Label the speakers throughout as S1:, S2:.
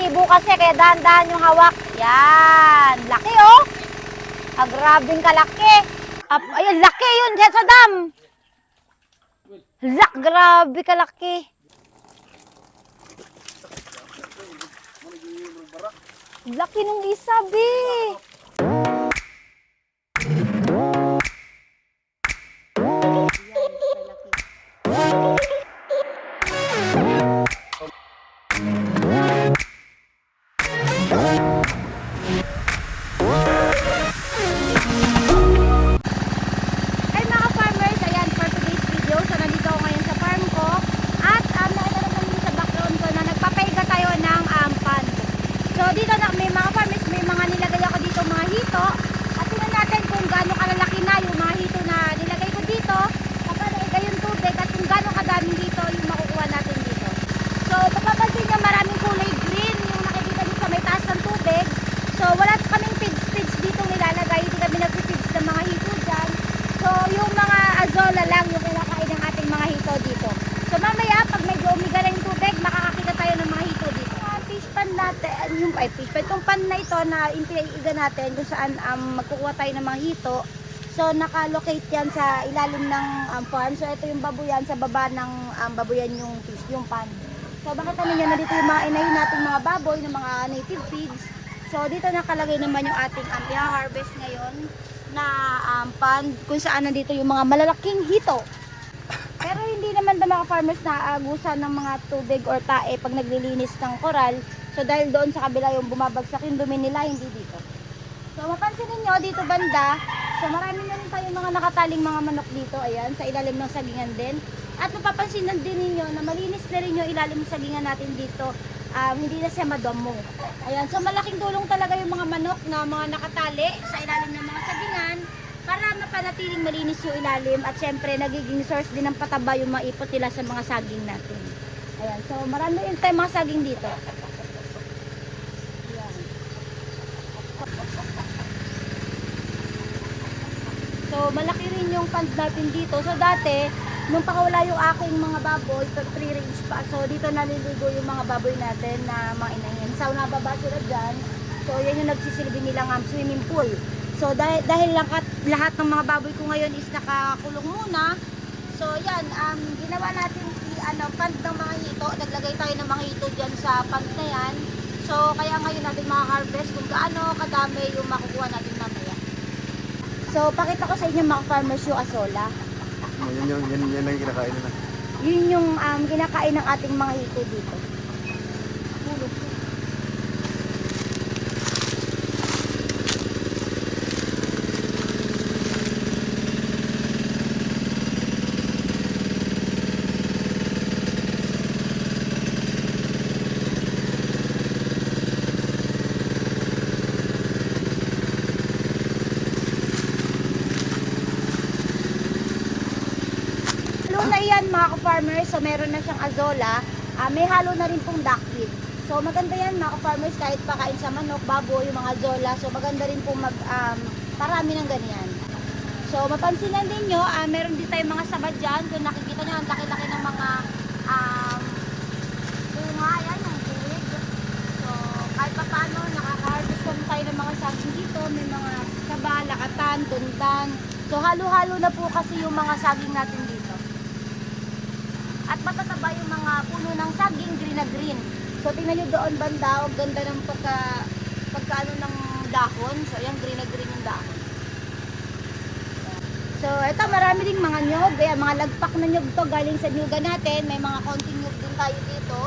S1: sensitibo kasi kaya dahan-dahan yung hawak. Yan. Laki oh. Ah, grabing kalaki. Ap, ayun, laki yun dyan sa dam. Lak, grabe kalaki. Laki nung isa, be. Natin kung saan um, magkukuha tayo ng mga hito. So nakalocate yan sa ilalim ng um, farm. So ito yung babuyan sa baba ng um, babuyan yung fish, yung pan. So makita ninyo na dito yung mga inahin nating mga baboy ng mga native pigs. So dito nakalagay naman yung ating um, harvest ngayon na um, pan kung saan nandito yung mga malalaking hito. Pero hindi naman daw mga farmers na agusan ng mga tubig or tae pag naglilinis ng koral. So dahil doon sa kabila yung bumabagsak yung dumi nila, hindi dito. So mapansin ninyo dito banda, so marami na rin tayong mga nakataling mga manok dito, ayan, sa ilalim ng sagingan din. At mapapansin din ninyo na malinis na rin yung ilalim ng sagingan natin dito. Um, hindi na siya madamo. Ayan, so malaking tulong talaga yung mga manok na mga nakatali sa ilalim ng mga sagingan para mapanatiling malinis yung ilalim at syempre nagiging source din ng pataba yung maipot nila sa mga saging natin. Ayan, so marami rin tayong mga saging dito. Ayan. So, malaki rin yung pond natin dito. So, dati, nung pakawala yung aking mga baboy, pag 3 range pa. So, dito naliligo yung mga baboy natin na mga inahin. So, nababa sila dyan. So, yan yung nagsisilbi nilang um, swimming pool. So, dahil, dahil lahat, lahat ng mga baboy ko ngayon is nakakulong muna. So, yan, um, ginawa natin i, ano, pond ng mga hito. Naglagay tayo ng mga hito dyan sa pond na yan. So, kaya ngayon natin mga-harvest kung gaano kadami yung makukuha natin mamaya. So, pakita ko sa inyo mga farmers yung asola.
S2: Yan yung yan, yan ang kinakain nila.
S1: Yun yung um, kinakain ng ating mga hito dito. Hulog. Halo mga ka-farmers. So meron na siyang azola. Ah, may halo na rin pong duckweed. So maganda yan mga ka-farmers kahit pakain sa manok, baboy, yung mga azola. So maganda rin pong mag, um, parami ng ganyan. So mapansin lang din nyo, ah, meron din tayong mga sabad dyan. Kung nakikita nyo, ang laki-laki ng mga um, bunga. Yan, yung buwig. So kahit pa paano, nakaka-harvest naman tayo ng mga saging dito. May mga saba, lakatan, tundan. So halo-halo na po kasi yung mga saging natin. At matataba yung mga puno ng saging, green na green. So tingnan nyo doon banda, ang ganda ng pagka, pagkaano ng dahon. So ayan, green na green yung dahon. So ito marami ding mga nyog, ayan, mga lagpak na nyog to galing sa nyuga natin. May mga konting nyog din tayo dito.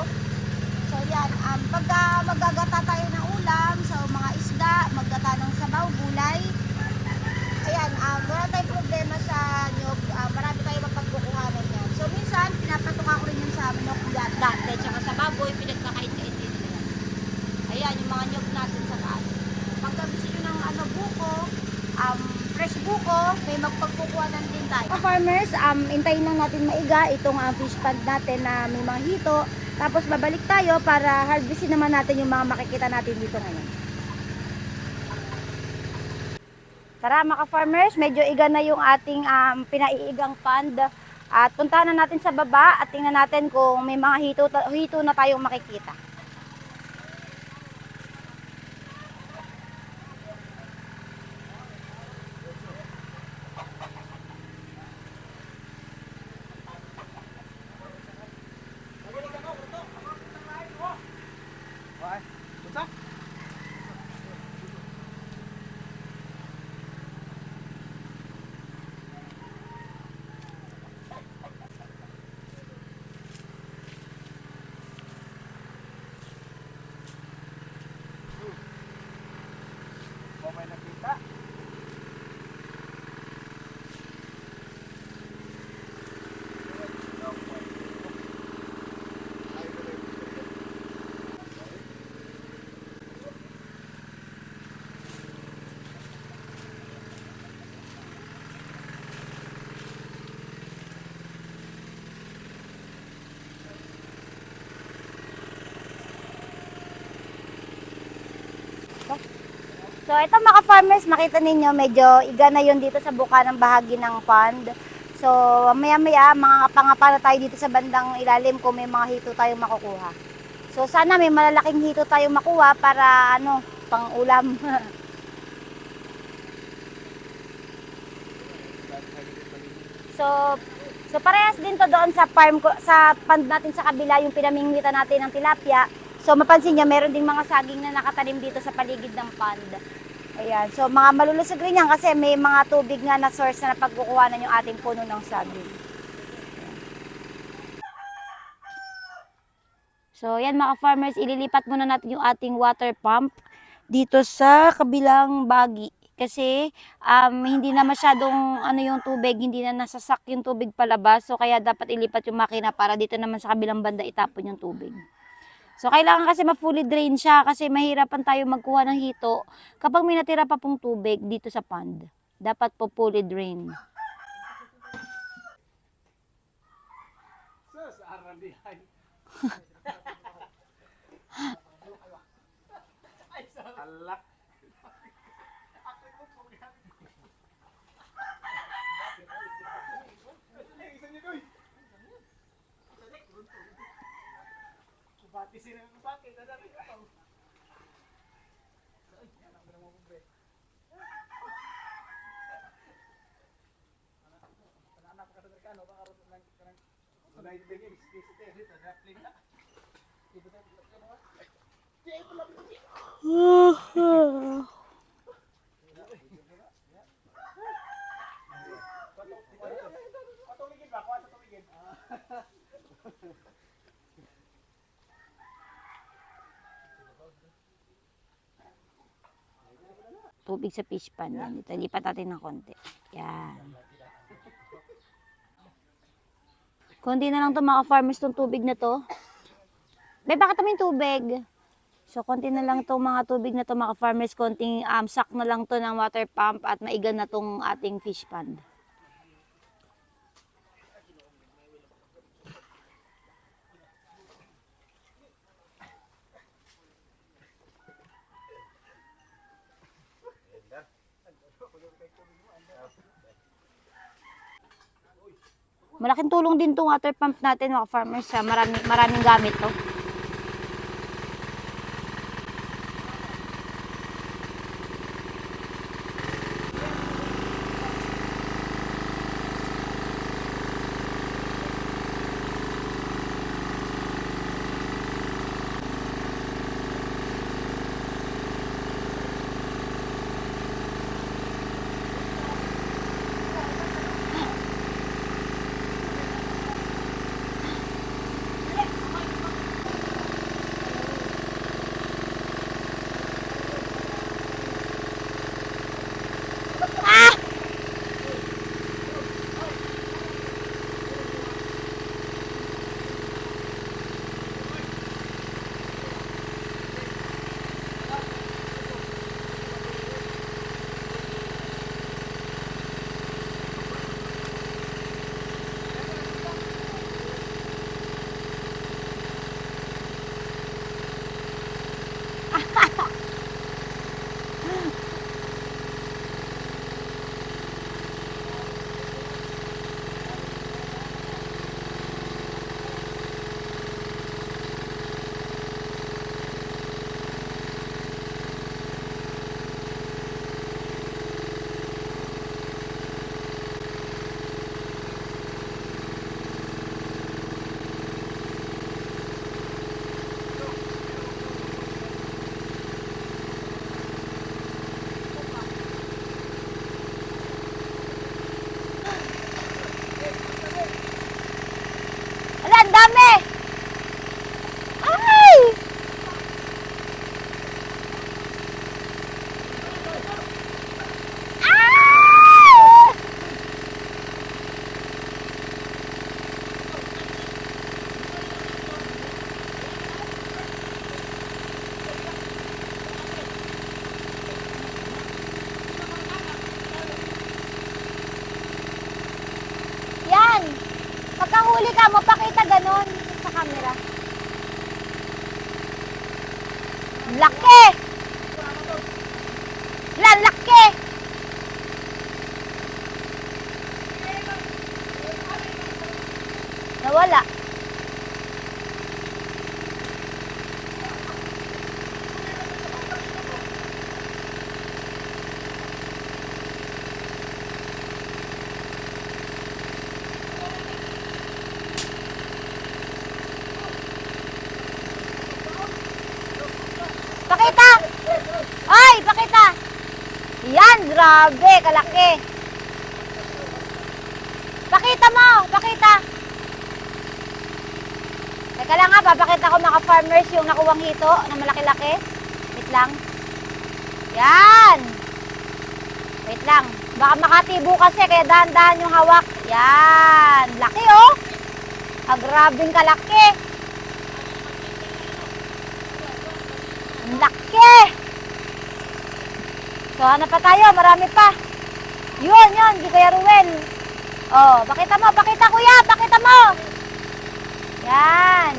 S1: So yan, um, pagka magagata tayo ng ulam, so mga isda, maggata ng sabaw, gulay. Ayan, um, wala tayong problema sa nyog. Um, marami tayong mapagkukuhanan yan. So minsan, pinapatuka ko rin yun sa dati, tsaka sa baboy, pinagkakait-kait din nila. Ayan, yung mga nyog natin sa taas. Pagka gusto nyo ng ano, buko, um, fresh buko, may magpagkukuhanan din tayo. Mga farmers, um, intayin lang natin maiga itong uh, fish pond natin na may mga hito. Tapos babalik tayo para harvestin naman natin yung mga makikita natin dito ngayon. Tara mga farmers, medyo iga na yung ating um, pinaiigang pond. At puntahan na natin sa baba at tingnan natin kung may mga hito, hito na tayong makikita. So, ito mga farmers, makita ninyo, medyo iga na yun dito sa buka ng bahagi ng pond. So, maya-maya, mga pangapa na tayo dito sa bandang ilalim kung may mga hito tayong makukuha. So, sana may malalaking hito tayong makuha para, ano, pang ulam. so, so parehas din to doon sa farm ko, sa pond natin sa kabila, yung pinamingwitan natin ng tilapia. So, mapansin nyo, meron ding mga saging na nakatanim dito sa paligid ng pond. Ayan. So, mga malulusog rin yan kasi may mga tubig nga na source na napagkukuhanan yung ating puno ng saging. So, yan mga farmers, ililipat muna natin yung ating water pump dito sa kabilang bagi. Kasi um, hindi na masyadong ano yung tubig, hindi na nasasak yung tubig palabas. So, kaya dapat ilipat yung makina para dito naman sa kabilang banda itapon yung tubig. So, kailangan kasi ma-fully drain siya kasi mahirapan tayo magkuha ng hito kapag may natira pa pong tubig dito sa pond. Dapat po fully drain. Tubig sa fish pan. Yan. Ito, lipat natin ng konti. Yan. Konti na lang to mga farmers tong tubig na to. Be, bakit naman tubig? So, konti na lang to mga tubig na to mga farmers. Konting um, sak na lang to ng water pump at maigan na tong ating fish pond. Malaking tulong din tong water pump natin mga farmers. Ha? Marami, maraming gamit to. 大妹 Pagkahuli ka, mapakita ganon sa camera. Laki! Nawala. Pakita! Ay, pakita! Yan, grabe, kalaki. Pakita mo, pakita. Teka lang ha, papakita ko mga farmers yung nakuwang hito na malaki-laki. Wait lang. Yan. Wait lang. Baka makatibo kasi, kaya dahan-dahan yung hawak. Yan. Laki oh. Ah, grabing kalaki. Ang laki. So, hanap pa tayo. Marami pa. Yun, yun. Di kaya Ruel. Oh, pakita mo, pakita kuya, pakita mo. Yan.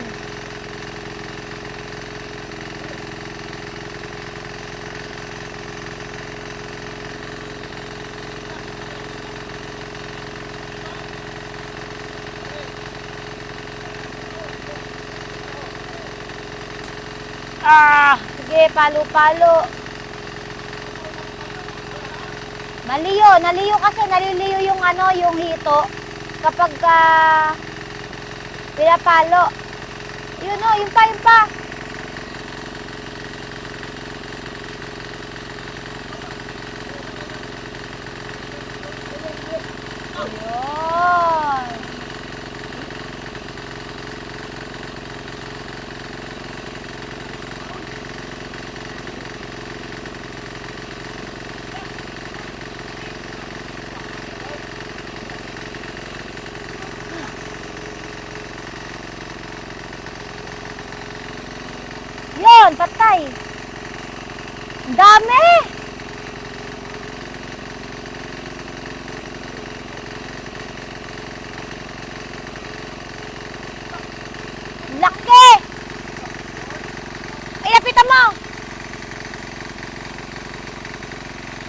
S1: Ah, sige, palo-palo. Maliyo, naliyo kasi naliliyo yung ano, yung hito kapag ka pinapalo. Yun o, yun pa, yun pa. Yun. Yun, patay. Ang Dami! Laki! Ay, mo!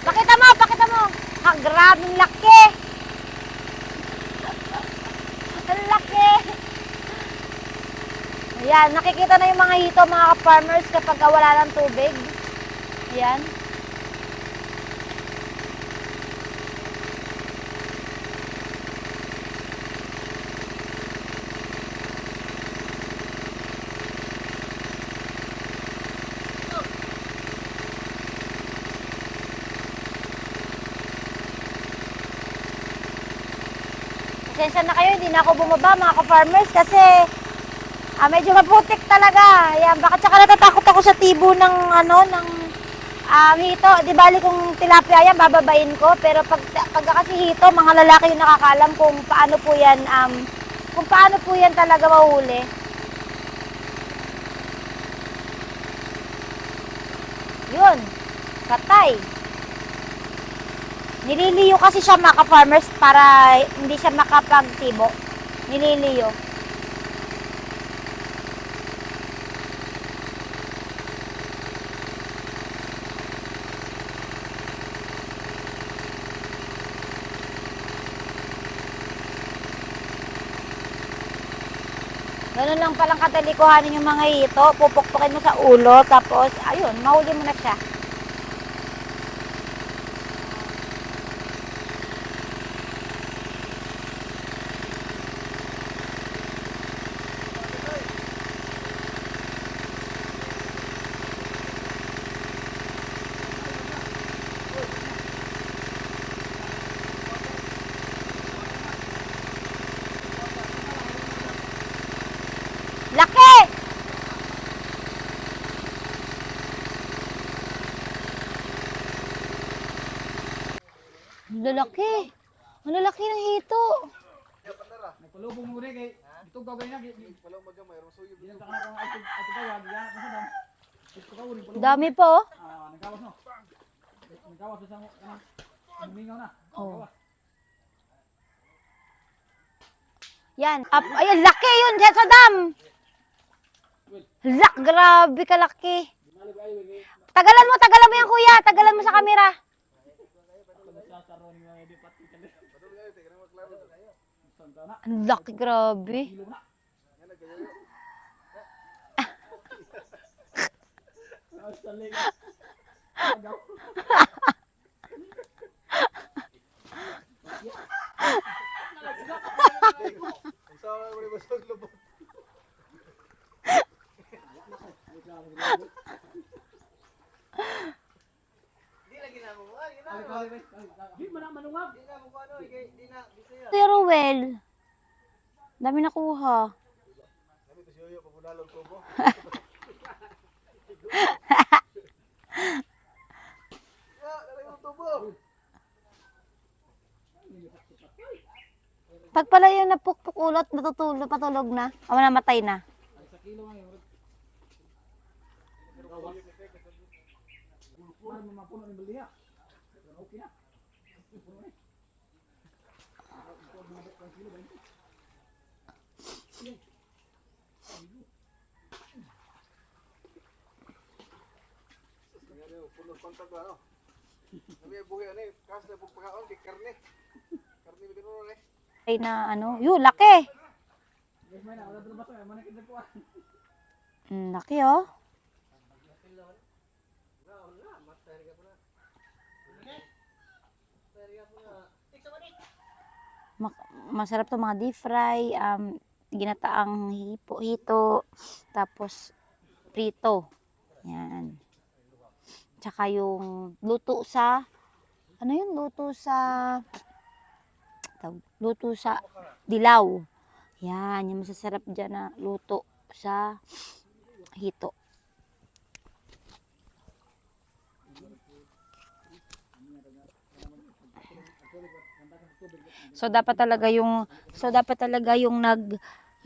S1: Pakita mo, pakita mo! Ha, grabing laki! Ang laki! Ayan, nakikita na yung mga hito, mga farmers kapag wala ng tubig. Ayan. Pasensya na kayo, hindi na ako bumaba mga ka-farmers kasi Ah, medyo maputik talaga. Ayan, baka tsaka natatakot ako sa tibo ng ano, ng um, hito. Di bali kung tilapia yan, bababain ko. Pero pag, pag kasi hito, mga lalaki yung nakakalam kung paano po yan, um, kung paano po yan talaga mahuli. Yun, patay. Nililiyo kasi siya mga ka-farmers para hindi siya makapagtibo. Nililiyo. Ganun lang palang katalikuhanin yung mga ito. Pupukpukin mo sa ulo. Tapos, ayun, mahuli mo na siya. Laki! Ang lalaki. Ang lalaki ng hito.
S3: Nagpalubong mo rin kay ito gagawin na di pala maga mayroong suyo ka na kung ito ba ito ka uri
S1: Dami pa oh.
S3: ah nagawas no nagawas sa kanang mingaw na
S1: Oh. Yan. Up, ayun, laki yun. Diyan sa dam. Lak, grabe kalaki. Tagalan mo, tagalan mo yan kuya. Tagalan mo sa camera. Ang laki, grabe.
S3: Kilo na. Ah, sa ligas. Agaw.
S2: Ang sawa mo rin basag lubot.
S3: Di man na manungag.
S1: Kuya Ruel. Dami nakuha.
S2: Kami to si Yoyo, papunalong tubo. Ah, dali mo tubo.
S1: Pag pala yung napukpukulot, natutulog, patulog na. O namatay na.
S3: Ay, sa kilo nga yun. Mahal mo mapuno ng baliha. Pero Okay na. Bakang kilo ba?
S2: Ano, ano. Kami buhi ano eh, kasi na karne. Karne bitin mo eh.
S1: Ay na ano. Yun, laki. Mm, laki oh. Masarap to mga deep fry, um, ginataang hipo, hito, tapos prito. Yan. Tsaka yung luto sa, ano yun, luto sa, luto sa dilaw. Yan, yung masasarap dyan na luto sa hito. So dapat talaga yung so dapat talaga yung nag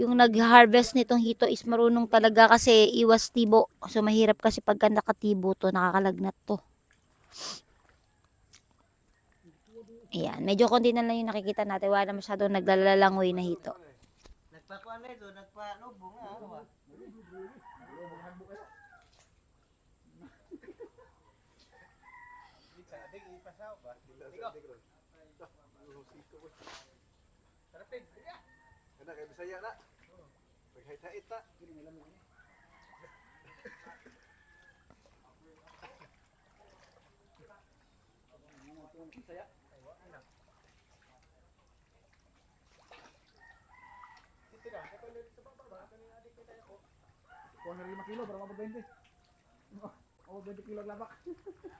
S1: yung nag-harvest nitong hito is marunong talaga kasi iwas tibo. So mahirap kasi pagka nakatibo to, nakakalagnat to. Ayan, medyo konti na lang yung nakikita natin. Wala na masyadong naglalalangoy na hito.
S4: Nagpakuan na ito, nagpa-lubong nga. Ba?
S2: Kana kay Bisaya na. Paghait-hait ta.
S3: Kuha na 5 kilo para mabag 20. Oh, 20 kilo labak.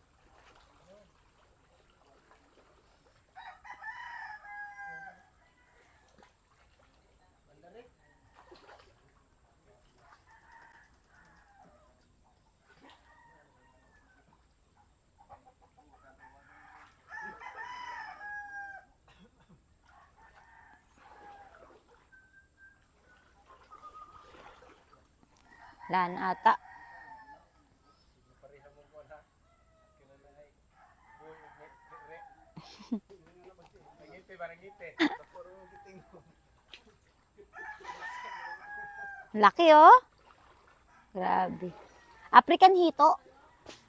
S1: Lan ata. Laki oh. Grabe. African hito.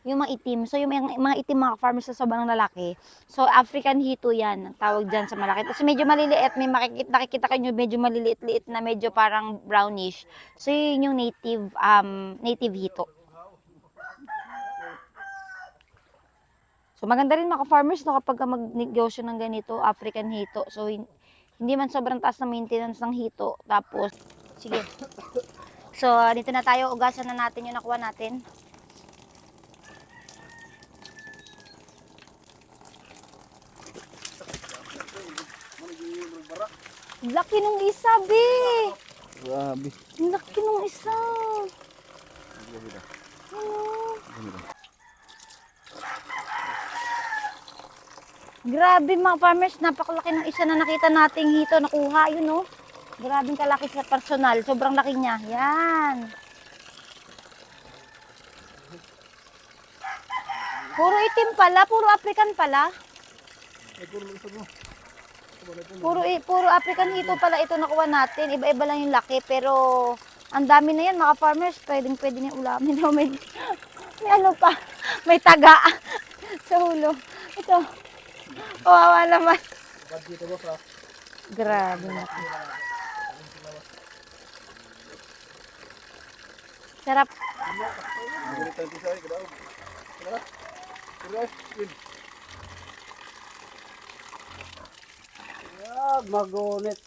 S1: Yung mga itim. So, yung mga, mga itim mga farmers sa sobrang lalaki. So, African hito yan. Tawag dyan sa malaki. Tapos medyo maliliit. May makikita, nakikita kayo medyo maliliit-liit na medyo parang brownish. So, yun yung native, um, native hito. So, maganda rin mga farmers no, kapag ka magnegosyo ng ganito, African hito. So, hin- hindi man sobrang taas na maintenance ng hito. Tapos, sige. So, dito na tayo. Ugasan na natin yung nakuha natin. Laki nung isa, be.
S2: Grabe.
S1: Laki nung isa. Ano?
S2: Grabe
S1: mga farmers, napakalaki ng isa na nakita nating hito nakuha, yun oh. no. Grabing kalaki sa personal, sobrang laki niya. Yan. Puro itim pala, puro African pala.
S3: Ay, puro lang
S1: Puro i- puro African hito pala ito nakuha natin. Iba-iba lang yung laki pero ang dami na yan mga farmers. Pwedeng pwede niya ulamin. May, may ano pa. May taga sa ulo. Ito. Kawawa naman. Grabe na. Sarap.
S2: Magalit
S3: Yag, magunit.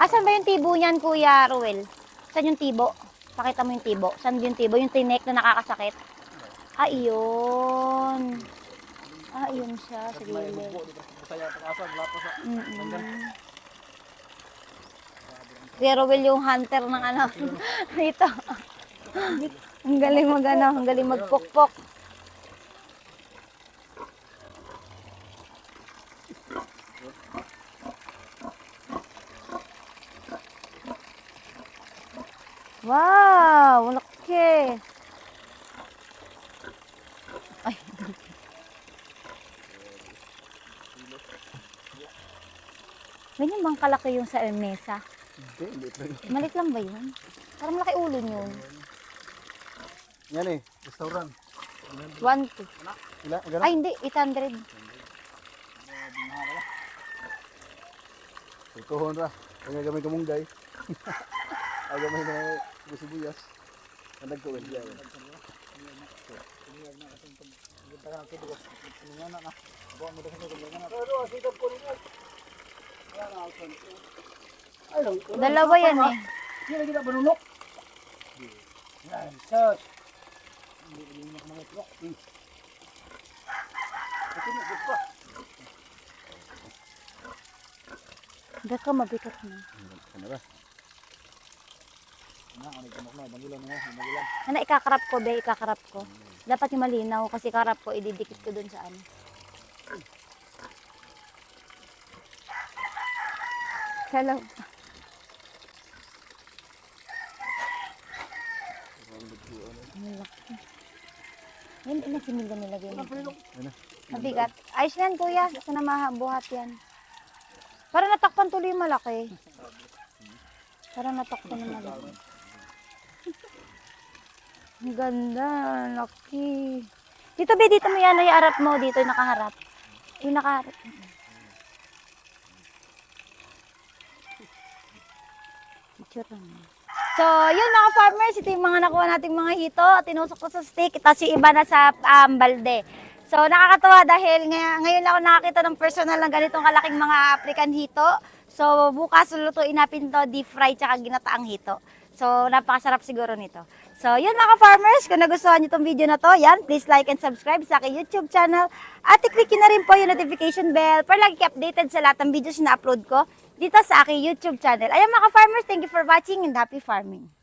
S1: Asan ba yung tibo niyan, Kuya Ruel? Saan yung tibo? Pakita mo yung tibo. Saan yung tibo? Yung tinek na nakakasakit? Ah, iyon. Ah, iyon siya.
S3: Wala pa sa...
S1: Mm-mm. Kuya Ruel yung hunter ng ano. Dito. ang galing mag ano, ang galing magpokpok. Wow, laki. Ay. Ganyan bang kalaki yung sa mesa?
S2: Hindi, hindi lang.
S1: Malit lang ba yun? Parang malaki ulo yun.
S2: Yan eh, restaurant.
S1: 1, 2.
S2: Ila, gano'n?
S1: Ay, hindi. 800.
S2: Tuhon ra. Kaya gamay kamunggay. Ay gamay na sibuyas. Andag ko wala.
S1: Dalawa yan eh.
S3: Hindi lagi na banunok. Yan, sus. Hindi lagi na mga itlog. Hmm. Ito na, good pa.
S1: Hindi ka mabigat na.
S2: Ano ba?
S3: Na, ano ito na, magulan na nga, magulan.
S1: Ano, ikakarap ko, be, ikakarap ko. Dapat yung malinaw kasi karap ko, ididikit ko dun sa ano. Hello. Yan, ilang sinil na nilagay mo. Mabigat. Ayos yan, kuya. Ito na mabuhat yan. Para natakpan tuloy yung malaki. Para natakpan yung malaki. Ang ganda, laki. Dito, be, dito mo yan, ay arap mo. Dito yung nakaharap. Yung nakaharap. So, yun mga farmers, ito yung mga nakuha nating mga hito. Tinusok ko sa stick, tapos yung iba na sa um, balde. So, nakakatawa dahil ngay- ngayon lang ako nakakita ng personal ng ganitong kalaking mga African hito. So, bukas lulutuin natin to deep fry tsaka ginataang hito. So, napakasarap siguro nito. So, yun mga farmers, kung nagustuhan nyo itong video na to, yan, please like and subscribe sa aking YouTube channel. At i-click na rin po yung notification bell para lagi updated sa lahat ng videos na upload ko dito sa aking YouTube channel. Ayan mga farmers, thank you for watching and happy farming.